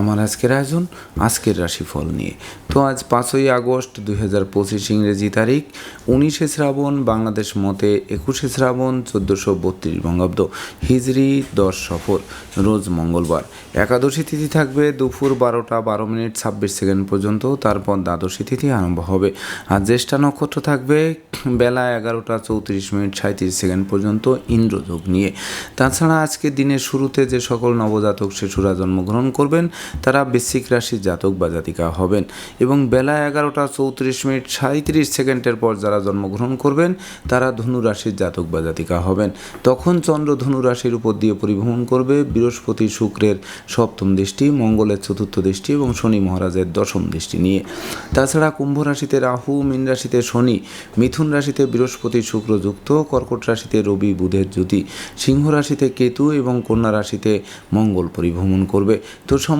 আমার আজকের আয়োজন, আজকের রাশিফল নিয়ে। তো আজ পাঁচই আগস্ট দুই হাজার পঁচিশ ইংরেজি তারিখ, উনিশে শ্রাবণ, বাংলাদেশ মতে একুশে শ্রাবণ, চোদ্দোশো বত্রিশ বঙ্গাব্দ। হিজরি দশ সফর রোজ মঙ্গলবার। একাদশী তিথি থাকবে দুপুর বারোটা বারো মিনিট ছাব্বিশ সেকেন্ড পর্যন্ত, তারপর দ্বাদশী তিথি আরম্ভ হবে। আর জ্যেষ্ঠা নক্ষত্র থাকবে বেলা এগারোটা চৌত্রিশ মিনিট সাঁত্রিশ সেকেন্ড পর্যন্ত ইন্দ্রযোগ নিয়ে। তাছাড়া আজকে দিনের শুরুতে যে সকল নবজাতক শিশুরা জন্মগ্রহণ করবেন তারা বৃশ্চিক রাশির জাতক বা জাতিকা হবেন এবং বেলা এগারোটা চৌত্রিশ মিনিট সাঁত্রিশ সেকেন্ডের পর যারা জন্মগ্রহণ করবেন, তারা ধনু রাশির জাতক বা জাতিকা হবেন। তখন চন্দ্র ধনু রাশির উপর দিয়ে পরিভ্রমণ করবে। বৃহস্পতি শুক্রের সপ্তম দৃষ্টি, মঙ্গলের চতুর্থ দৃষ্টি এবং শনি মহারাজের দশম দৃষ্টি নিয়ে। তাছাড়া কুম্ভ রাশিতে রাহু, মীন রাশিতে শনি, মিথুন রাশিতে বৃহস্পতি শুক্র যুক্ত, কর্কট রাশিতে রবি, বুধের জ্যোতি, সিংহ রাশিতে কেতু এবং কন্যা রাশিতে মঙ্গল পরিভ্রমণ করবে। তো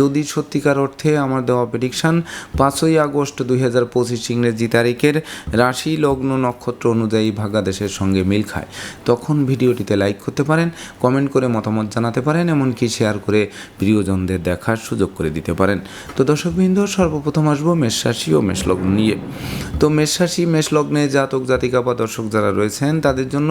যদি সত্যিকার অর্থে আমার দেওয়া প্রেডিকশান পাঁচই আগস্ট দুই হাজার পঁচিশ ইংরেজি তারিখের রাশি লগ্ন নক্ষত্র অনুযায়ী ভাগাদেশের সঙ্গে মিল খায়। তখন ভিডিওটিতে লাইক করতে পারেন কমেন্ট করে মতামত জানাতে পারেন, এমনকি শেয়ার করে প্রিয়জনদের দেখার সুযোগ করে দিতে পারেন। তো দর্শকবৃন্দ, সর্বপ্রথম আসব মেষ রাশি ও মেষলগ্ন নিয়ে। তো মেষ মেষলগ্নে জাতক, জাতিকা বা দর্শক যারা রয়েছেন, তাদের জন্য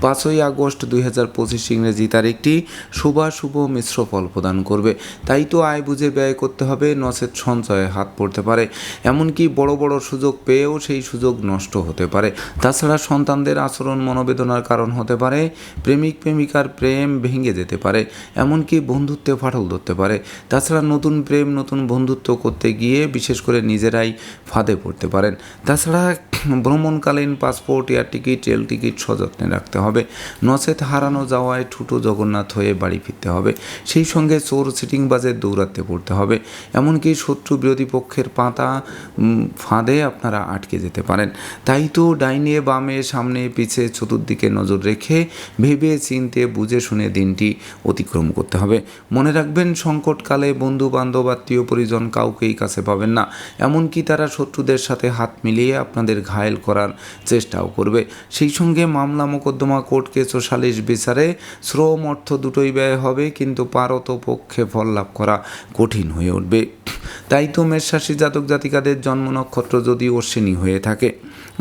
পাঁচই আগস্ট দুই হাজার পঁচিশ ইংরেজি তারিখটি শুভাশুভ মিশ্র ফল প্রদান করবে। তাই তো আয় বুঝে ব্যয় করতে হবে, নচেত সঞ্চয়ে হাত পড়তে পারে। এমনকি বড় বড় সুযোগ পেয়েও সেই সুযোগ নষ্ট হতে পারে। তাছাড়া সন্তানদের আচরণ মনোবেদনার কারণ হতে পারে, প্রেমিক প্রেমিকার প্রেম ভেঙে যেতে পারে, এমনকি বন্ধুত্বে ফাটল ধরতে পারে। তাছাড়া নতুন প্রেম, নতুন বন্ধুত্ব করতে গিয়ে বিশেষ করে নিজেরাই ফাঁদে পড়তে পারেন। তাছাড়া ভ্রমণকালীন passport, air ticket, rail ticket সযত্নে রাখতে হবে। নচেত হারানো যাওয়ায় ঠুটো জগন্নাথ হয়ে বাড়ি ফিরতে হবে। সেই সঙ্গে চোর সিটিংবাজের দৌরাত্মে পড়তে হবে। এমনকি শত্রু বিরোধী পক্ষের পাতা ফাঁদে আপনারা আটকে যেতে পারেন। তাই তো ডাইনে, বামে, সামনে, পিছে, চতুর্দিকে নজর রেখে ভেবে, চিনতে, বুঝে, শুনে দিনটি অতিক্রম করতে হবে। মনে রাখবেন, সংকটকালে বন্ধু বান্ধব আত্মীয়, পরিজন কাউকেই কাছে পাবেন না। এমনকি তারা শত্রুদের সাথে হাত মিলিয়ে আপনাদের ঘায়েল করার চেষ্টাও করবে। সেই সঙ্গে মামলা মোকদ্দমা কোর্ট কেস ও সালিশ বিচারে শ্রম অর্থ দুটোই ব্যয় হবে, কিন্তু পারত পক্ষে ফল লাভ করা কঠিন হয়ে উঠবে। তাই তো মেষ রাশি জাতক জাতিকাদের জন্ম নক্ষত্র যদি অশ্বিনী হয়ে থাকে।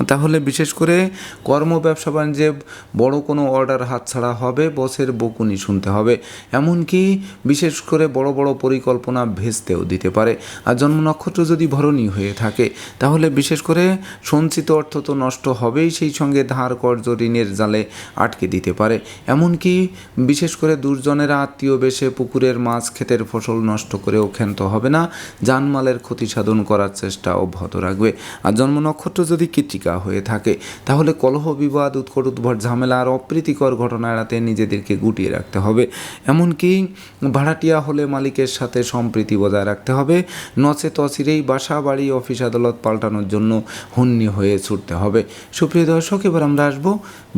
তাহলে বিশেষ করে কর্ম ব্যবসা বাণিজ্যে বড় কোনো অর্ডার হাতছাড়া হবে বসের বকুনি শুনতে হবে। এমনকি বিশেষ করে বড় বড় পরিকল্পনা ভেস্তেও দিতে পারে। আর জন্ম নক্ষত্র যদি ভরণী হয়ে থাকে, তাহলে বিশেষ করে সঞ্চিত অর্থ তো নষ্ট হবেই, সেই সঙ্গে ধার কর্য ঋণের জালে আটকে দিতে পারে। এমনকি বিশেষ করে দুর্জনেরা আত্মীয় বেশে পুকুরের মাছ, ক্ষেতের ফসল নষ্ট করেও ক্ষান্ত হবে না। জানমালের ক্ষতি সাধন করার চেষ্টা অব্যাহত রাখবে। আর জন্ম নক্ষত্র যদি কৃতিকা হয়ে থাকে। তাহলে কলহ, বিবাদ, উৎকট, উদ্ভট, ঝামেলা আর অপ্রীতিকর ঘটনা এড়াতে নিজেদেরকে গুটিয়ে রাখতে হবে। এমনকি ভাড়াটিয়া হলে মালিকের সাথে সম্প্রীতি বজায় রাখতে হবে। নচে অচিরেই বাসা, বাড়ি, অফিস আদালত পাল্টানোর জন্য হন্যি হয়ে ছুটতে হবে। সুপ্রিয় দর্শক, এবার আমরা আসব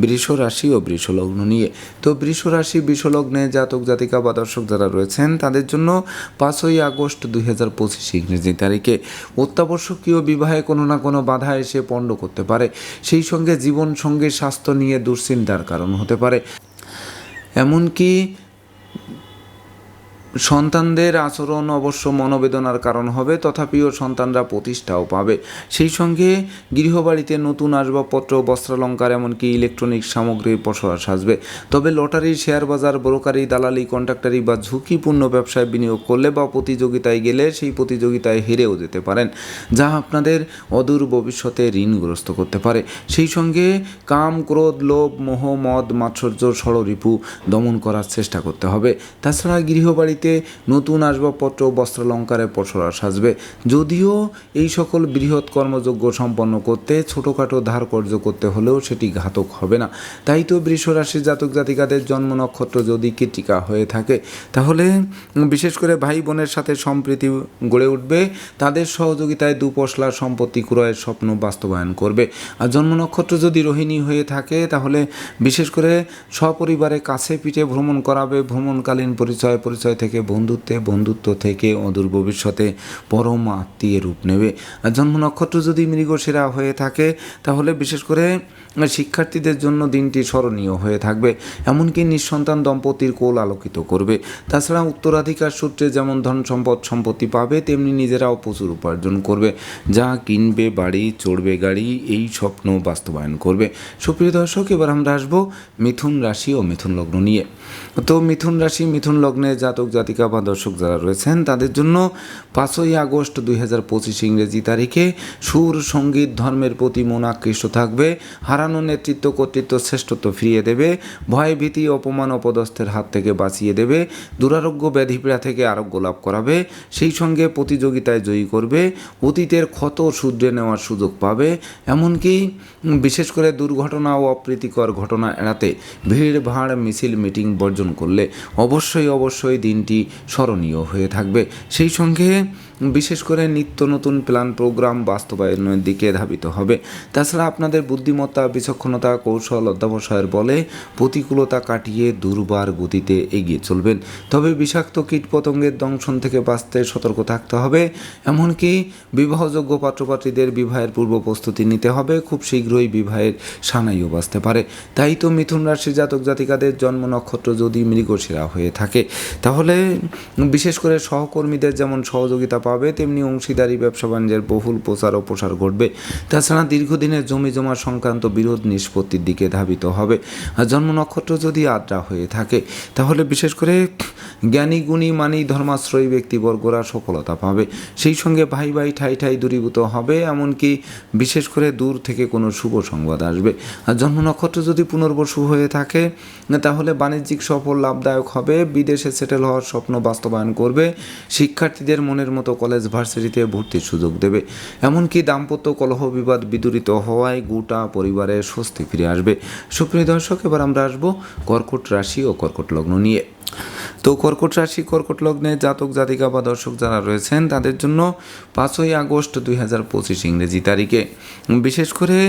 বৃষ রাশি ও বৃষলগ্ন নিয়ে। তো বৃষ রাশি বৃষলগ্নে জাতক, জাতিকা বা দর্শক যারা রয়েছেন, তাদের জন্য পাঁচই আগস্ট দুই হাজার পঁচিশ ইংরেজি তারিখে অত্যাবশ্যকীয় বিবাহে কোনো না কোনো বাধা এসে পণ্ড করতে পারে। সেই সঙ্গে জীবন সঙ্গে স্বাস্থ্য নিয়ে দুশ্চিন্তার কারণ হতে পারে। এমনকি সন্তানদের আচরণ অবশ্য মনোবেদনার কারণ হবে, তথাপিও সন্তানরা প্রতিষ্ঠাও পাবে। সেই সঙ্গে গৃহবাড়িতে নতুন আসবাবপত্র, বস্ত্রালঙ্কার, এমনকি ইলেকট্রনিক সামগ্রীর বসবাস আসবে। তবে লটারি শেয়ার বাজার ব্রোকারি দালালি, কন্ট্রাক্টারি বা ঝুঁকিপূর্ণ ব্যবসায় বিনিয়োগ করলে বা প্রতিযোগিতায় গেলে সেই প্রতিযোগিতায় হেরেও যেতে পারেন, যা আপনাদের অদূর ভবিষ্যতে ঋণগ্রস্ত করতে পারে। সেই সঙ্গে কাম, ক্রোধ, লোভ, মোহ, মদ, মাৎসর্য, ষড়রিপু দমন করার চেষ্টা করতে হবে। তাছাড়া গৃহবাড়িতে বাড়িতে নতুন আসবাবপত্র, বস্ত্রালঙ্কারে পসরা সাজবে। যদিও এই সকল বৃহৎ কর্মযোগ্য সম্পন্ন করতে ছোটোখাটো ধার কর্য করতে হলেও সেটি ঘাতক হবে না। তাই তো বৃষ রাশির জাতক জাতিকাদের জন্ম নক্ষত্র যদি কীটিকা হয়ে থাকে, তাহলে বিশেষ করে ভাই বোনের সাথে সম্প্রীতি গড়ে উঠবে, তাদের সহযোগিতায় দুপশলা সম্পত্তি ক্রয়ের স্বপ্ন বাস্তবায়ন করবে। আর জন্ম নক্ষত্র যদি রোহিণী হয়ে থাকে, তাহলে বিশেষ করে সপরিবারে কাছে পিঠে ভ্রমণ করাবে, ভ্রমণকালীন পরিচয় পরিচয় থেকে বন্ধুত্বে, বন্ধুত্ব থেকে অদূর ভবিষ্যতে পরম আত্মীয় রূপ নেবে। জন্ম নক্ষত্র যদি মৃগশিরা হয়ে থাকে, তাহলে বিশেষ করে শিক্ষার্থীদের জন্য দিনটি স্মরণীয় হয়ে থাকবে। এমনকি নিঃসন্তান দম্পতির কোল আলোকিত করবে। তাছাড়া উত্তরাধিকার সূত্রে যেমন ধন সম্পদ, সম্পত্তি পাবে, তেমনি নিজেরাও প্রচুর উপার্জন করবে। যা কিনবে, বাড়ি, চড়বে গাড়ি, এই স্বপ্ন বাস্তবায়ন করবে। সুপ্রিয় দর্শক, এবার আমরা আসব মিথুন রাশি ও মিথুন লগ্ন নিয়ে। তো মিথুন রাশি, মিথুন লগ্নে জাতক, জাতিকা বা দর্শক যারা রয়েছেন, তাদের জন্য পাঁচই আগস্ট দুই হাজার পঁচিশ ইংরেজি তারিখে সুর, সংগীত, ধর্মের প্রতি মন আকৃষ্ট থাকবে। হারানো নেতৃত্ব, কর্তৃত্ব শ্রেষ্ঠত্ব ফিরিয়ে দেবে। ভয়, ভীতি, অপমান, অপদস্থের হাত থেকে বাঁচিয়ে দেবে। দুরারোগ্য ব্যাধিপীড়া থেকে আরোগ্য লাভ করাবে। সেই সঙ্গে প্রতিযোগিতায় জয়ী করবে। অতীতের ক্ষত শুধরে নেওয়ার সুযোগ পাবে। এমনকি বিশেষ করে দুর্ঘটনা ও অপ্রীতিকর ঘটনা এড়াতে ভিড়, ভাড়, মিছিল, মিটিং বর্জন করলে অবশ্যই অবশ্যই দিনটি স্মরণীয় হয়ে থাকবে। সেই সঙ্গে বিশেষ করে নিত্য নতুন প্ল্যান প্রোগ্রাম বাস্তবায়নের দিকে ধাবিত হবে। তাছাড়া আপনাদের বুদ্ধিমত্তা, বিচক্ষণতা, কৌশল অধ্যাবসায়ের বলে প্রতিকূলতা কাটিয়ে দুর্বার গতিতে এগিয়ে চলবেন। তবে বিষাক্ত কীটপতঙ্গের দংশন থেকে বাঁচতে সতর্ক থাকতে হবে। এমনকি বিবাহযোগ্য পাত্রপাত্রীদের বিবাহের পূর্ব প্রস্তুতি নিতে হবে। খুব শীঘ্রই বিবাহের সানাইও বাঁচতে পারে। তাই তো মিথুন রাশি জাতক জাতিকাদের জন্ম নক্ষত্র যদি মৃগশিরা হয়ে থাকে, তাহলে বিশেষ করে সহকর্মীদের যেমন সহযোগিতা পাবে, তেমনি অংশীদারি, ব্যবসা বাণিজ্যের বহুল প্রচার ও প্রসার ঘটবে। তাছাড়া দীর্ঘদিনের জমি জমা সংক্রান্ত বিরোধ নিষ্পত্তির দিকে ধাবিত হবে। আর জন্ম নক্ষত্র যদি আদ্রা হয়ে থাকে, তাহলে বিশেষ করে জ্ঞানী, গুণী, মানি, ধর্মাশ্রয়ী ব্যক্তিবর্গরা সফলতা পাবে। সেই সঙ্গে ভাই ভাই, ঠাই ঠাই দূরীভূত হবে, এমনকি বিশেষ করে দূর থেকে কোনো শুভ সংবাদ আসবে। আর জন্ম নক্ষত্র যদি পুনর্বসু হয়ে থাকে, তাহলে বাণিজ্যিক সফল, লাভদায়ক হবে, বিদেশে সেটেল হওয়ার স্বপ্ন বাস্তবায়ন করবে, শিক্ষার্থীদের মনের মতো কলেজ ভার্সিটিতে ভর্তির সুযোগ দেবে। এমনকি দাম্পত্য কলহ বিবাদ বিদূরিত হওয়ায় গোটা পরিবারে স্বস্তি ফিরে আসবে। সুপ্রিয় দর্শক, এবার আমরা আসব কর্কট রাশি ও কর্কট লগ্ন নিয়ে। তো কর্কট রাশি, কর্কট লগ্নে জাতক, জাতিকা বা দর্শক যারা রয়েছেন, তাদের জন্য পাঁচই আগস্ট দুই হাজার পঁচিশ ইংরেজি তারিখে। বিশেষ করে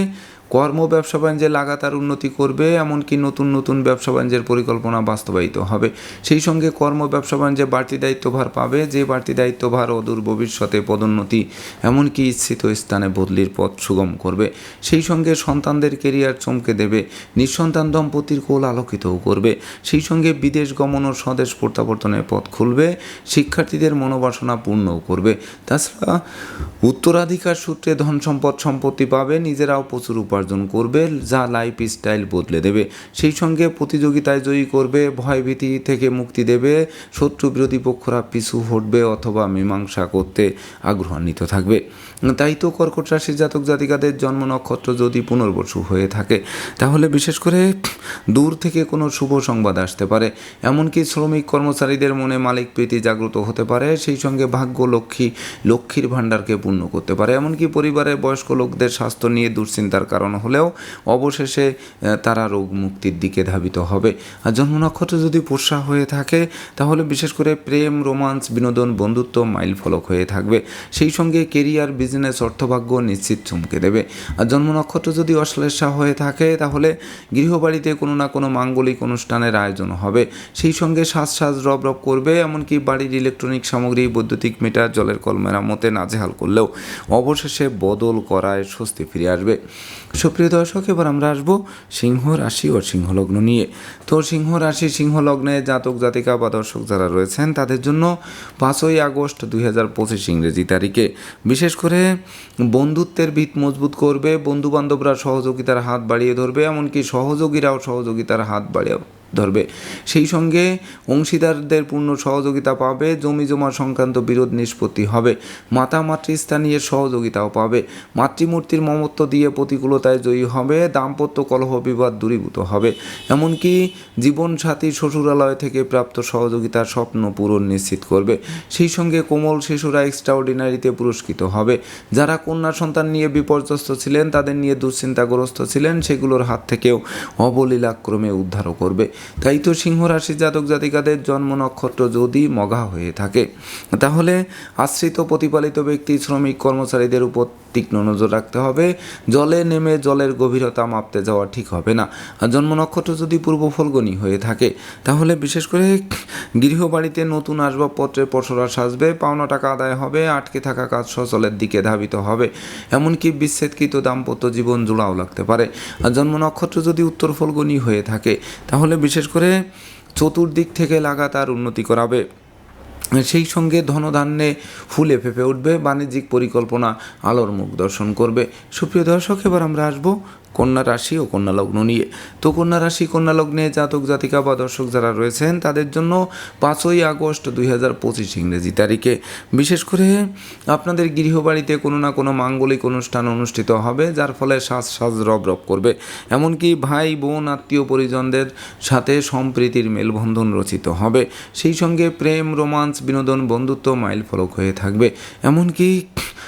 কর্ম ব্যবসা বাণিজ্যে লাগাতার উন্নতি করবে, এমনকি নতুন নতুন ব্যবসা বাণিজ্যের পরিকল্পনা বাস্তবায়িত হবে। সেই সঙ্গে কর্ম ব্যবসা বাণিজ্যে বাড়তি দায়িত্বভার পাবে, যে বাড়তি দায়িত্বভার অদূর ভবিষ্যতে পদোন্নতি, এমনকি ইচ্ছিত স্থানে বদলির পথ সুগম করবে। সেই সঙ্গে সন্তানদের কেরিয়ার চমকে দেবে, নিঃসন্তান দম্পতির কোল আলোকিতও করবে। সেই সঙ্গে বিদেশ গমন ও স্বদেশ প্রত্যাবর্তনের পথ খুলবে, শিক্ষার্থীদের মনোবাসনা পূর্ণও করবে। তাছাড়া উত্তরাধিকার সূত্রে ধন সম্পদ সম্পত্তি পাবে, নিজেরাও প্রচুর উপার্জন করবে, যা লাইফ স্টাইল বদলে দেবে। সেই সঙ্গে প্রতিযোগিতায় জয়ী করবে, ভয়ভীতি থেকে মুক্তি দেবে, শত্রু বিরোধী পক্ষরা পিছু হটবে অথবা মীমাংসা করতে আগ্রহান্বিত থাকবে। তাই তো কর্কট রাশির জাতক জাতিকাদের জন্ম নক্ষত্র যদি পুনর্বসু হয়ে থাকে, তাহলে বিশেষ করে দূর থেকে কোনো শুভ সংবাদ আসতে পারে। এমনকি শ্রমিক কর্মচারীদের মনে মালিক প্রীতি জাগ্রত হতে পারে, সেই সঙ্গে ভাগ্য লক্ষ্মী, লক্ষ্মীর ভাণ্ডারকে পূর্ণ করতে পারে। এমনকি পরিবারের বয়স্ক লোকদের স্বাস্থ্য নিয়ে দুশ্চিন্তার কারণ হলেও অবশেষে তারা রোগ মুক্তির দিকে ধাবিত হবে। আর জন্ম নক্ষত্র যদি পোষা হয়ে থাকে, তাহলে বিশেষ করে প্রেম, রোমান্স, বিনোদন, বন্ধুত্ব মাইল ফলক হয়ে থাকবে। সেই সঙ্গে কেরিয়ার বিজনেস অর্থভাগ্য নিশ্চিত চমকে দেবে। আর জন্ম নক্ষত্র যদি অশ্লেষা হয়ে থাকে, তাহলে গৃহবাড়িতে কোনো না কোনো মাঙ্গলিক অনুষ্ঠানের আয়োজন হবে। সেই সঙ্গে সাজ সাজ রব রব করবে, এমনকি বাড়ির ইলেকট্রনিক সামগ্রী, বৈদ্যুতিক মিটার, জলের কল মেরামতে নাজেহাল করলেও অবশেষে বদল করায় স্বস্তি ফিরে আসবে। সুপ্রিয় দর্শক, এবার আমরা আসব সিংহ রাশি ও সিংহলগ্ন নিয়ে। তো সিংহ রাশি সিংহ লগ্নে জাতক, জাতিকা বা দর্শক যারা রয়েছেন, তাদের জন্য পাঁচই আগস্ট দুই হাজার পঁচিশ ইংরেজি তারিখে। বিশেষ করে বন্ধুত্বের ভিত মজবুত করবে, বন্ধুবান্ধবরা সহযোগিতার হাত বাড়িয়ে ধরবে, এমনকি সহযোগীরাও সহযোগিতার হাত বাড়িয়ে ধরবে। সেই সঙ্গে অংশীদারদের পূর্ণ সহযোগিতা পাবে, জমি জমা সংক্রান্ত বিরোধ নিষ্পত্তি হবে, মাতা মাতৃস্থানীয় সহযোগিতাও পাবে। মাতৃমূর্তির মমত্ব দিয়ে প্রতিকূলতায় জয়ী হবে, দাম্পত্য কলহ বিবাদ দূরীভূত হবে। এমনকি জীবনসাথী শ্বশুরালয় থেকে প্রাপ্ত সহযোগিতার স্বপ্ন পূরণ নিশ্চিত করবে। সেই সঙ্গে কোমল শিশুরা এক্সট্রাঅর্ডিনারিতে পুরস্কৃত হবে। যারা কন্যা সন্তান নিয়ে বিপর্যস্ত ছিলেন, তাদের নিয়ে দুশ্চিন্তাগ্রস্ত ছিলেন, সেগুলোর হাত থেকেও অবলীলাক্রমে উদ্ধারও করবে। তাই তো সিংহ রাশি জাতক জাতিকাদের জন্ম নক্ষত্র যদি মগা হয়ে থাকে, তাহলে আশ্রিত প্রতিপালিত ব্যক্তি, শ্রমিক, কর্মচারীদের উপর তীক্ষ্ণ নজর রাখতে হবে। জলে নেমে জলের গভীরতা মাপতে যাওয়া ঠিক হবে না। জন্ম নক্ষত্র যদি পূর্ব ফলগনি হয়ে থাকে, তাহলে বিশেষ করে গৃহবাড়িতে নতুন আসবাবপত্রের পসরা সাজবে পাওনা টাকা আদায় হবে, আটকে থাকা কাজ সচলের দিকে ধাবিত হবে। এমনকি বিচ্ছেদকৃত দাম্পত্য জীবন জোড়াও লাগতে পারে। জন্ম নক্ষত্র যদি উত্তর ফলগনি হয়ে থাকে, তাহলে বিশেষ করে চতুর্দিক থেকে লাগাতার উন্নতি করাবে। সেই সঙ্গে ধনধান্যে ফুলে ফেঁপে উঠবে, বাণিজ্যিক পরিকল্পনা আলোর মুখ দর্শন করবে। সুপ্রিয় দর্শক, এবার আমরা আসব কন্যা রাশি ও কন্যা লগ্ন নিয়ে। তো কন্যা রাশি, কন্যা লগ্নে জাতক, জাতিকা বা দর্শক যারা রয়েছেন, তাদের জন্য পাঁচই আগস্ট দুই হাজার পঁচিশ ইংরেজি তারিখে। বিশেষ করে আপনাদের গৃহবাড়িতে কোনো না কোনো মাঙ্গলিক অনুষ্ঠান অনুষ্ঠিত হবে, যার ফলে সাজ সাজ রব রব করবে। এমনকি ভাই, বোন, আত্মীয় পরিজনদের সাথে সম্প্রীতির মেলবন্ধন রচিত হবে। সেই সঙ্গে প্রেম, রোমান্স, বিনোদন, বন্ধুত্ব মাইল ফলক হয়ে থাকবে। এমনকি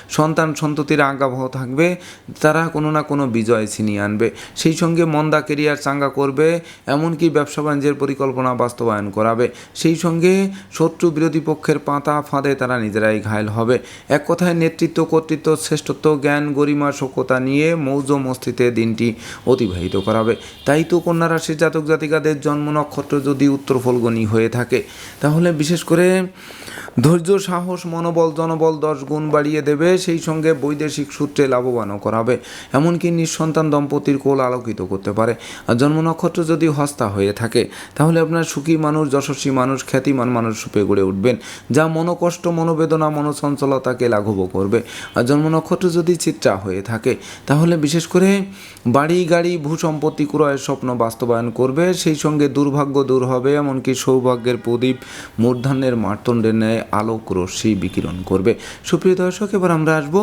সন্তান সন্ততির আজ্ঞাবহ থাকবে। তারা কোনো না কোনো বিজয় ছিনিয়ে আনবে। সেই সঙ্গে মন্দা কেরিয়ার চাঙ্গা করবে, এমনকি ব্যবসা বাণিজ্যের পরিকল্পনা বাস্তবায়ন করাবে। সেই সঙ্গে শত্রু বিরোধী পক্ষের পাতা ফাঁদে তারা নিজেরাই ঘায়ল হবে। এক কথায় নেতৃত্ব, কর্তৃত্ব, শ্রেষ্ঠত্ব, জ্ঞান, গরিমা সক্ষতা নিয়ে মৌজ মস্তিতে দিনটি অতিবাহিত করাবে। তাই তো কন্যা রাশির জাতক জাতিকাদের জন্ম নক্ষত্র যদি উত্তর ফলগনি হয়ে থাকে, তাহলে বিশেষ করে ধৈর্য, সাহস, মনোবল, জনবল দশ গুণ বাড়িয়ে দেবে। সেই সঙ্গে বৈদেশিক সূত্রে লাভবানও করাবে। এমনকি নিঃসন্তান দম্পতির কোল আলোকিত করতে পারে। আর জন্ম নক্ষত্র যদি হস্তা হয়ে থাকে, তাহলে আপনার সুখী মানুষ, যশস্বী মানুষ খ্যাতিমান মানুষ রূপে গড়ে উঠবেন, যা মনোকষ্ট, মনোবেদনা মনোচঞ্চলতাকে লাঘব করবে। আর জন্ম নক্ষত্র যদি চিত্রা হয়ে থাকে, তাহলে বিশেষ করে বাড়ি, গাড়ি ভূ সম্পত্তি ক্রয়ের স্বপ্ন বাস্তবায়ন করবে, সেই সঙ্গে দুর্ভাগ্য দূর হবে, এমনকি সৌভাগ্যের প্রদীপ মূর্ধান্যের মার্তণ্ডের ন্যায় আলোক রশ্মি বিকিরণ করবে। সুপ্রিয় দর্শক, এবার আমরা আসব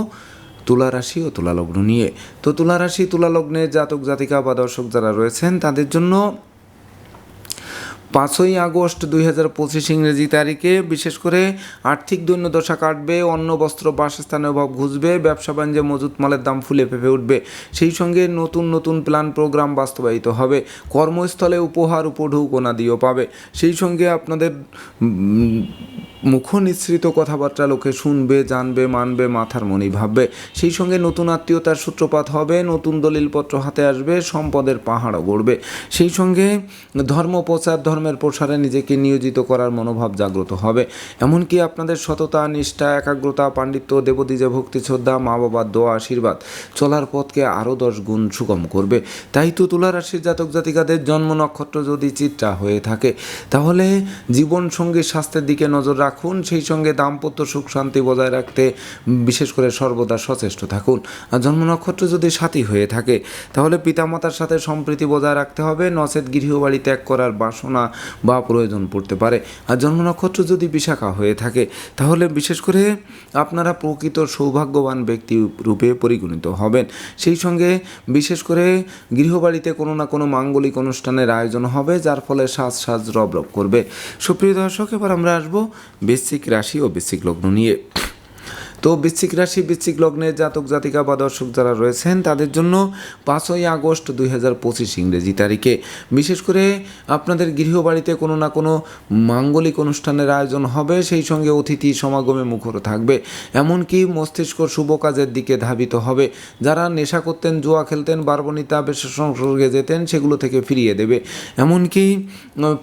তুলা রাশি ও তুলা লগ্ন নিয়ে। তো তুলা রাশি, তুলা লগ্নে জাতক, জাতিকা বা দর্শক যারা রয়েছেন, তাদের জন্য পাঁচই আগস্ট দুই হাজার পঁচিশ ইংরেজি তারিখে বিশেষ করে আর্থিক দৈন্যদশা কাটবে, অন্ন, বস্ত্র, বাসস্থানের অভাব ঘুষবে ব্যবসা বাণিজ্যে মজুত মালের দাম ফুলে ফেপে উঠবে। সেই সঙ্গে নতুন নতুন প্ল্যান প্রোগ্রাম বাস্তবায়িত হবে। কর্মস্থলে উপহার, উপঢৌকনা দিয়েও পাবে। সেই সঙ্গে আপনাদের উম, মুখ নিঃসৃত কথাবার্তা লোকে শুনবে জানবে মানবে মাথার মনি ভাববে। সেই সঙ্গে নতুন আত্মীয়তার সূত্রপাত হবে নতুন দলিলপত্র হাতে আসবে সম্পদের পাহাড়ও গড়বে। সেই সঙ্গে ধর্ম প্রচার ধর্মের প্রসারে নিজেকে নিয়োজিত করার মনোভাব জাগ্রত হবে। এমনকি আপনাদের সততা নিষ্ঠা একাগ্রতা পাণ্ডিত্য দেবদীজে ভক্তি শ্রদ্ধা মা বাবার দোয়া আশীর্বাদ চলার পথকে আরও দশ গুণ সুগম করবে। তাই তো তুলা রাশির জাতক জাতিকাদের জন্ম নক্ষত্র যদি চিত্রা হয়ে থাকে তাহলে জীবন সঙ্গী স্বাস্থ্যের দিকে নজর রাখুন, সেই সঙ্গে দাম্পত্য সুখ শান্তি বজায় রাখতে, বিশেষ করে সর্বদা সচেষ্ট থাকুন। আর জন্ম নক্ষত্র যদি সাথী হয়ে থাকে, তাহলে পিতামাতার সাথে সম্প্রীতি বজায় রাখতে হবে, নচেত গৃহবাড়ি ত্যাগ করার বাসনা বা প্রয়োজন পড়তে পারে। আর জন্ম নক্ষত্র যদি বিশাখা হয়ে থাকে, তাহলে বিশেষ করে আপনারা প্রকৃত সৌভাগ্যবান ব্যক্তি রূপে পরিগণিত হবেন। সেই সঙ্গে বিশেষ করে গৃহবাড়িতে কোনো না কোনো মাঙ্গলিক অনুষ্ঠানের আয়োজন হবে, যার ফলে সাজ সাজ রব রব করবে। সুপ্রিয় দর্শক, এবার আমরা আসব বৃশ্চিক রাশি ও বেসিক লগ্ন নিয়ে। তো বৃশ্চিক রাশি, বৃশ্চিক লগ্নের জাতক, জাতিকা বা দর্শক যারা রয়েছেন, তাদের জন্য পাঁচই আগস্ট দুই হাজার পঁচিশ ইংরেজি তারিখে। বিশেষ করে আপনাদের গৃহবাড়িতে কোনো না কোনো মাঙ্গলিক অনুষ্ঠানের আয়োজন হবে, সেই সঙ্গে অতিথি সমাগমে মুখর থাকবে। এমনকি মস্তিষ্ক শুভ কাজের দিকে ধাবিত হবে। যারা নেশা করতেন, জুয়া খেলতেন, বারবনিতা, বেশ সংসর্গে যেতেন, সেগুলো থেকে ফিরিয়ে দেবে। এমনকি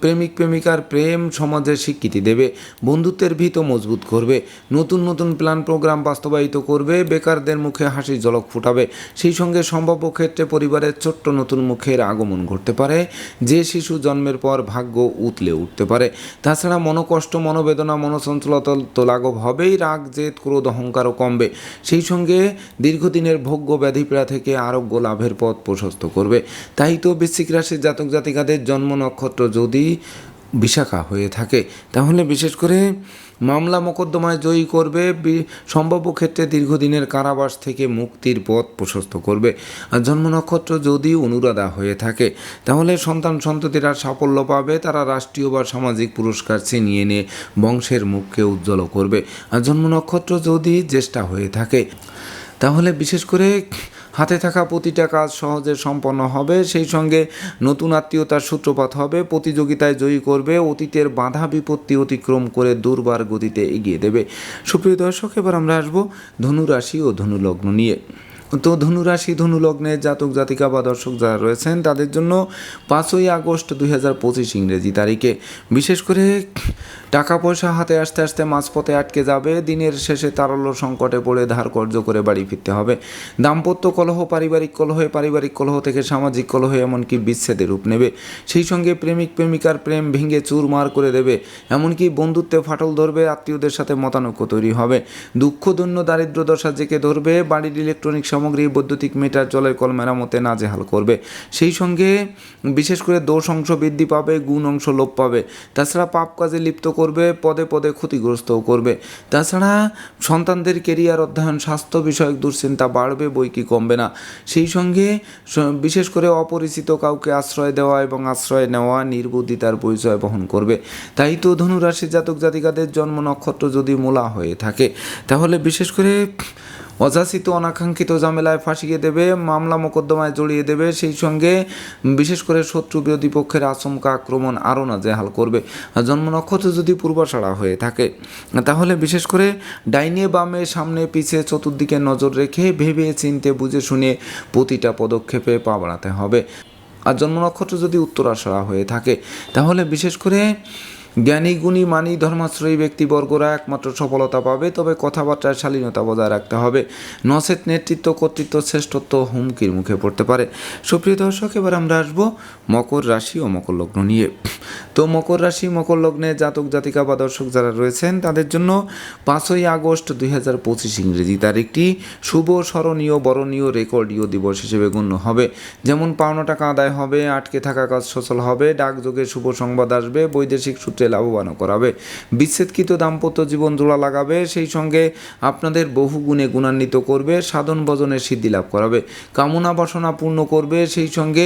প্রেমিক, প্রেমিকার প্রেম সমাজের স্বীকৃতি দেবে। বন্ধুত্বের ভিত মজবুত করবে। নতুন নতুন প্ল্যান প্রোগ্রাম প্রোগ্রাম বাস্তবায়িত করবে, বেকারদের মুখে হাসির ঝলক ফুটাবে। সেই সঙ্গে সম্ভাব্য ক্ষেত্রে পরিবারের ছোট্ট নতুন মুখের আগমন ঘটতে পারে। যে শিশু জন্মের পর ভাগ্য উতলে উঠতে পারে। তাছাড়া মনোকষ্ট, মনোবেদনা মনোচঞ্চলতা তো লাঘব হবেই, রাগ, জেদ, ক্রোধ, অহংকারও কমবে। সেই সঙ্গে দীর্ঘদিনের ভোগ্য ব্যাধিপীড়া থেকে আরোগ্য লাভের পথ প্রশস্ত করবে। তাই তো বৃশ্চিক রাশির জাতক জাতিকাদের জন্ম নক্ষত্র যদি বিশাখা হয়ে থাকে। তাহলে বিশেষ করে মামলা মোকদ্দমায় জয়ী করবে সম্ভাব্য ক্ষেত্রে দীর্ঘদিনের কারাবাস থেকে মুক্তির পথ প্রশস্ত করবে। আর জন্ম নক্ষত্র যদি অনুরাধা হয়ে থাকে, তাহলে সন্তান সন্ততিরা সাফল্য পাবে, তারা রাষ্ট্রীয় বা সামাজিক পুরস্কার ছিনিয়ে নিয়ে বংশের মুখকে উজ্জ্বল করবে। আর জন্ম নক্ষত্র যদি জ্যেষ্ঠা হয়ে থাকে, তাহলে বিশেষ করে হাতে থাকা প্রতিটা কাজ সহজে সম্পন্ন হবে। সেই সঙ্গে নতুন আত্মীয়তার সূত্রপাত হবে, প্রতিযোগিতায় জয়ী করবে, অতীতের বাধা বিপত্তি অতিক্রম করে দুর্বার গতিতে এগিয়ে দেবে। সুপ্রিয় দর্শক, এবার আমরা আসব ধনুরাশি ও ধনুলগ্ন নিয়ে। তো ধনুরাশি, ধনুলগ্নে জাতক, জাতিকা বা দর্শক যারা রয়েছেন, তাদের জন্য পাঁচই আগস্ট দুই হাজার পঁচিশ ইংরেজি তারিখে। বিশেষ করে টাকা পয়সা হাতে আসতে আসতে মাঝপথে আটকে যাবে। দিনের শেষে তারল্য সংকটে পড়ে ধার কর্য করে বাড়ি ফিরতে হবে। দাম্পত্য কলহ, পারিবারিক কলহে, পারিবারিক কলহ থেকে সামাজিক কলহ এমনকি বিচ্ছেদের রূপ নেবে। সেই সঙ্গে প্রেমিক, প্রেমিকার প্রেম ভেঙে চুরমার করে দেবে। এমনকি বন্ধুত্বে ফাটল ধরবে, আত্মীয়দের সাথে মতানৈক্য তৈরি হবে। দুঃখ, দৈন্য দারিদ্র দশা জেকে ধরবে। বাড়ির ইলেকট্রনিক সামগ্রী, বৈদ্যুতিক মিটার, জলের কল মেরামতে নাজেহাল করবে। সেই সঙ্গে বিশেষ করে দোষ অংশ বৃদ্ধি পাবে, গুণ অংশ লোপ পাবে। তাছাড়া পাপ কাজে লিপ্ত করবে, পদে পদে ক্ষতিগ্রস্তও করবে। তাছাড়া সন্তানদের কেরিয়ার অধ্যয়ন, স্বাস্থ্য বিষয়ক দুশ্চিন্তা বাড়বে বই কি কমবে না। সেই সঙ্গে বিশেষ করে অপরিচিত কাউকে আশ্রয় দেওয়া এবং আশ্রয় নেওয়া নির্বুদ্ধিতার পরিচয় বহন করবে। তাই তো ধনুরাশি জাতক জাতিকাদের জন্ম নক্ষত্র যদি মূলা হয়ে থাকে, তাহলে বিশেষ করে অযাচিত অনাকাঙ্ক্ষিত ঝামেলায় ফাঁসিয়ে দেবে, মামলা মোকদ্দমায় জড়িয়ে দেবে, সেই সঙ্গে বিশেষ করে শত্রু বিরোধী পক্ষের আচমকা আক্রমণ আরও না জেহাল করবে। জন্ম নক্ষত্র যদি পূর্বাষাড়া হয়ে থাকে, তাহলে বিশেষ করে ডাইনে বামে সামনে পিছে চতুর্দিকে নজর রেখে ভেবে চিনতে বুঝে শুনে প্রতিটা পদক্ষেপে পা বাড়াতে হবে। আর জন্ম নক্ষত্র যদি উত্তরাষাড়া হয়ে থাকে, তাহলে বিশেষ করে জ্ঞানী, গুণী, মানি, ধর্মাশ্রয়ী ব্যক্তিবর্গরা একমাত্র সফলতা পাবে, তবে কথাবার্তায় শালীনতা বজায় রাখতে হবে। নসেত নেতৃত্ব, কর্তৃত্ব, শ্রেষ্ঠত্ব হুমকির মুখে পড়তে পারে। সুপ্রিয় দর্শক, এবার আমরা আসব মকর রাশি ও মকর লগ্ন নিয়ে। তো মকর রাশি, মকর লগ্নে জাতক, জাতিকা বা দর্শক যারা রয়েছেন, তাদের জন্য পাঁচই আগস্ট দুই হাজার পঁচিশ ইংরেজি তারিখটি শুভ, স্মরণীয়, বরণীয়, রেকর্ডীয় দিবস হিসেবে গণ্য হবে। যেমন পাওনা টাকা আদায় হবে, আটকে থাকা কাজ সচল হবে, ডাকযোগে শুভ সংবাদ আসবে, বৈদেশিক সূত্রে লাভবানও করাবে। বিচ্ছেদকৃত দাম্পত্য জীবন জোড়া লাগাবে, সেই সঙ্গে আপনাদের বহু গুণে গুণান্বিত করবে, সাধন ভজনের সিদ্ধি লাভ করাবে, কামনা বাসনা পূর্ণ করবে, সেই সঙ্গে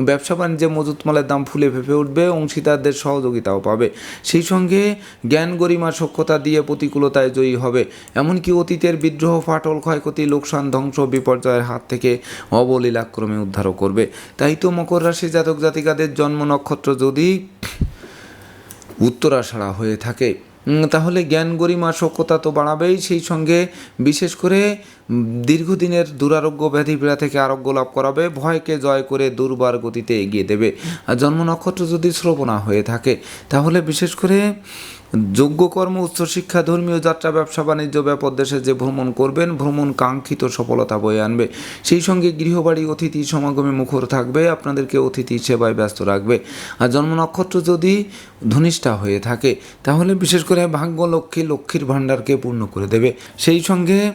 ব্যবসা বাণিজ্যে মজুত মালের দাম ফুলে ফেঁপে উঠবে, অংশীদারদের সহযোগিতাও পাবে। সেই সঙ্গে জ্ঞান গরিমা সক্ষতা দিয়ে প্রতিকূলতায় জয়ী হবে। এমনকি অতীতের বিদ্রোহ, ফাটল, ক্ষয়ক্ষতি, লোকসান, ধ্বংস, বিপর্যয়ের হাত থেকে অবলীলাক্রমে উদ্ধারও করবে। তাই তো মকর রাশি জাতক জাতিকাদের জন্ম নক্ষত্র যদি উত্তরাষাড়া হয়ে থাকে। তাহলে জ্ঞান গরিমা সক্ষতা তো বাড়াবেই সেই সঙ্গে। বিশেষ করে দীর্ঘদিনের দুরারোগ্য ব্যাধিপীড়া থেকে আরোগ্য লাভ করাবে, ভয়কে জয় করে দুর্বার গতিতে এগিয়ে দেবে। আর জন্ম নক্ষত্র যদি শ্রবণা হয়ে থাকে, তাহলে বিশেষ করে যোগ্য কর্ম, উচ্চশিক্ষা, ধর্মীয় যাত্রা, ব্যবসা, বাণিজ্য, ব্যাপক দেশে যে ভ্রমণ করবেন, ভ্রমণ কাঙ্ক্ষিত সফলতা বয়ে আনবে। সেই সঙ্গে গৃহবাড়ি, অতিথি সমাগমে মুখর থাকবে, আপনাদেরকে অতিথি সেবায় ব্যস্ত রাখবে। আর জন্ম নক্ষত্র যদি ধনিষ্ঠা হয়ে থাকে, তাহলে বিশেষ করে ভাগ্য লক্ষ্মী লক্ষ্মীর ভাণ্ডারকে পূর্ণ করে দেবে। সেই সঙ্গে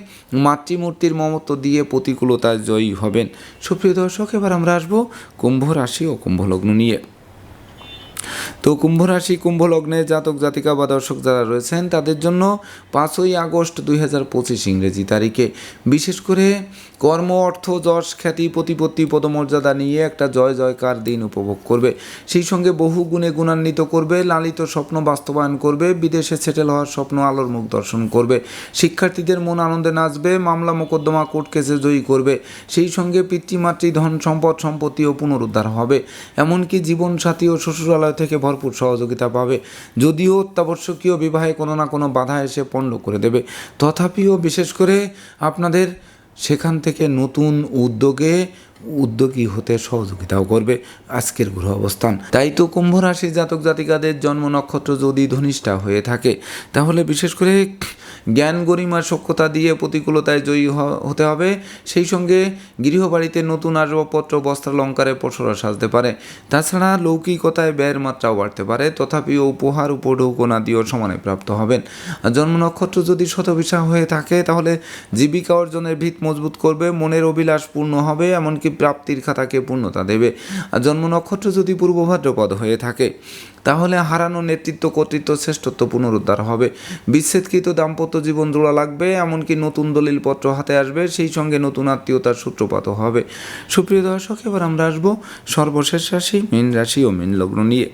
মাতৃমূর্তির মমত্ব দিয়ে প্রতিকূলতা জয়ী হবেন। সুপ্রিয় দর্শক, এবার আমরা আসব কুম্ভ রাশি ও কুম্ভ লগ্ন নিয়ে। তো কুম্ভ রাশি, কুম্ভ লগ্নে জাতক, জাতিকা বা দর্শক যারা রয়েছেন, তাদের জন্য পাঁচই আগস্ট দুই হাজার পঁচিশ ইংরেজি তারিখে। বিশেষ করে কর্ম, অর্থ, যশ, খ্যাতি, প্রতিপত্তি, পদমর্যাদা নিয়ে একটা জয়, জয়কার দিন উপভোগ করবে। সেই সঙ্গে বহু গুণে গুণান্বিত করবে, লালিত স্বপ্ন বাস্তবায়ন করবে, বিদেশে সেটেল হওয়ার স্বপ্ন আলোর মুখ দর্শন করবে। শিক্ষার্থীদের মন আনন্দে নাচবে, মামলা মোকদ্দমা কোর্ট কেসে জয়ী করবে। সেই সঙ্গে পিতৃমাতৃ ধন, সম্পদ সম্পত্তিও পুনরুদ্ধার হবে। এমনকি জীবনসাথী ও শ্বশুরালয় থেকে ভরপুর সহযোগিতা পাবে। যদিও অত্যাবশ্যকীয় বিবাহে কোনো না কোনো বাধা এসে পণ্ড করে দেবে। তথাপিও বিশেষ করে আপনাদের সেখান থেকে নতুন উদ্যোগে উদ্যোগী হতে সহযোগিতাও করবে আজকের গ্রহ অবস্থান। তাই তো কুম্ভ রাশি জাতক জাতিকাদের জন্ম নক্ষত্র যদি ধনিষ্ঠা হয়ে থাকে, তাহলে বিশেষ করে জ্ঞান গরিমা সক্ষতা দিয়ে প্রতিকূলতায় জয়ী হতে হবে। সেই সঙ্গে গৃহবাড়িতে নতুন আসবাবপত্র, বস্ত্রালঙ্কারে পসরা সাজতে পারে। তাছাড়া লৌকিকতায় ব্যয়ের মাত্রাও বাড়তে পারে। তথাপিও উপহার উপঢৌকনা দিয়েও সমানে প্রাপ্ত হবেন। জন্ম নক্ষত্র যদি শতবিশা হয়ে থাকে, তাহলে জীবিকা অর্জনের ভিত মজবুত করবে, মনের অভিলাষ পূর্ণ হবে। এমনকি প্রাপ্তির খাতাকে পূর্ণতা দেবে। আর জন্ম নক্ষত্র যদি পূর্ব ভাদ্রপদ হয়ে থাকে, তাহলে হারানো নেতৃত্ব কর্তৃত্ব শ্রেষ্ঠত্ব পুনরুদ্ধার হবে। বিচ্ছেদকৃত দাম্পত্য জীবন জোড়া লাগবে, এমনকি নতুন দলিলপত্র হাতে আসবে, সেই সঙ্গে নতুন আত্মীয়তার সূত্রপাত হবে। সুপ্রিয় দর্শক, এবার আমরা আসব সর্বশেষ রাশি, মীন রাশি ও মীন লগ্ন নিয়ে।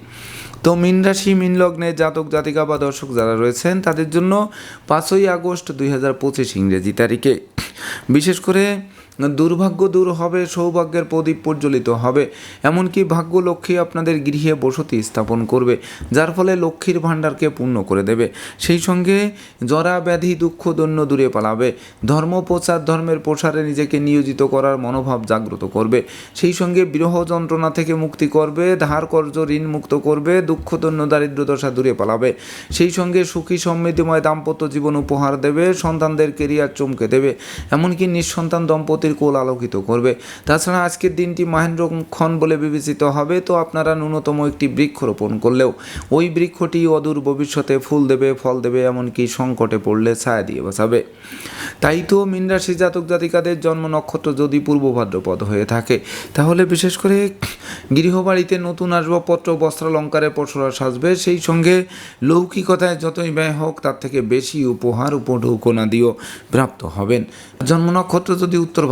তো মীন রাশি, মীন লগ্নে জাতক, জাতিকা বা দর্শক যারা রয়েছেন, তাদের জন্য পাঁচই আগস্ট দুই হাজার পঁচিশ ইংরেজি তারিখে। বিশেষ করে দুর্ভাগ্য দূর হবে, সৌভাগ্যের প্রদীপ প্রজ্বলিত হবে। এমনকি ভাগ্য লক্ষ্মী আপনাদের গৃহে বসতি স্থাপন করবে, যার ফলে লক্ষ্মীর ভাণ্ডারকে পূর্ণ করে দেবে। সেই সঙ্গে জরা ব্যাধি দুঃখ দৈন্য দূরে পালাবে। ধর্ম প্রচার, ধর্মের প্রসারে নিজেকে নিয়োজিত করার মনোভাব জাগ্রত করবে। সেই সঙ্গে বিরহ যন্ত্রণা থেকে মুক্তি করবে, ধার কর্য ঋণ মুক্ত করবে, দুঃখ দৈন্য দারিদ্র দশা দূরে পালাবে। সেই সঙ্গে সুখী, সমৃদ্ধিময় দাম্পত্য জীবন উপহার দেবে, সন্তানদের কেরিয়ার চমকে দেবে। এমনকি নিঃসন্তান দম্পতির কোল আলোকিত করবে। তাছাড়া আজকের দিনটি মহেন্দ্রক্ষণ বলে বিবেচিত হবে, তো আপনারা ন্যূনতম একটি বৃক্ষ রোপণ করলেও ওই বৃক্ষটি অদূর ভবিষ্যতে ফুল দেবে, ফল দেবে, এমনকি সংকটে পড়লে ছায়া দিয়ে বাঁচাবে তাই তো মীন রাশি জাতক জাতিকাদের জন্ম নক্ষত্র যদি পূর্ব ভাদ্রপদ হয়ে থাকে, তাহলে বিশেষ করে গৃহবাড়িতে নতুন আসবাবপত্র, বস্ত্রালঙ্কারে পসরা সাজবে, সেই সঙ্গে লৌকিকতায় যতই ব্যয় হোক, তার থেকে বেশি উপহার, উপঢৌকনা দিয়েও প্রাপ্ত হবেন। জন্ম নক্ষত্র যদি উত্তর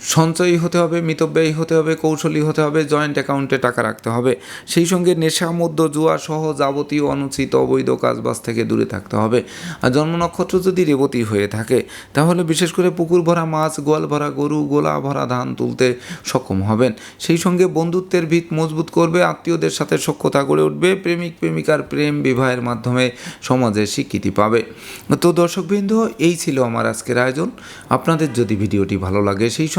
সঞ্চয়ী হতে হবে, মিতব্যয়ী হতে হবে, কৌশলী হতে হবে জয়েন্ট অ্যাকাউন্টে টাকা রাখতে হবে। সেই সঙ্গে নেশা মধ্য জুয়া সহ যাবতীয় অনুচিত অবৈধ কাজবাজ থেকে দূরে থাকতে হবে। আর জন্ম নক্ষত্র যদি রেবতী হয়ে থাকে, তাহলে বিশেষ করে পুকুর ভরা মাছ, গোয়াল ভরা গরু, গোলা ভরা ধান তুলতে সক্ষম হবেন। সেই সঙ্গে বন্ধুত্বের ভিত মজবুত করবে, আত্মীয়দের সাথে সখ্যতা গড়ে উঠবে, প্রেমিক, প্রেমিকার প্রেম বিবাহের মাধ্যমে সমাজে স্বীকৃতি পাবে। তো দর্শকবৃন্দ, এই ছিল আমার আজকের আয়োজন। আপনাদের যদি ভিডিওটি ভালো লাগে, সেই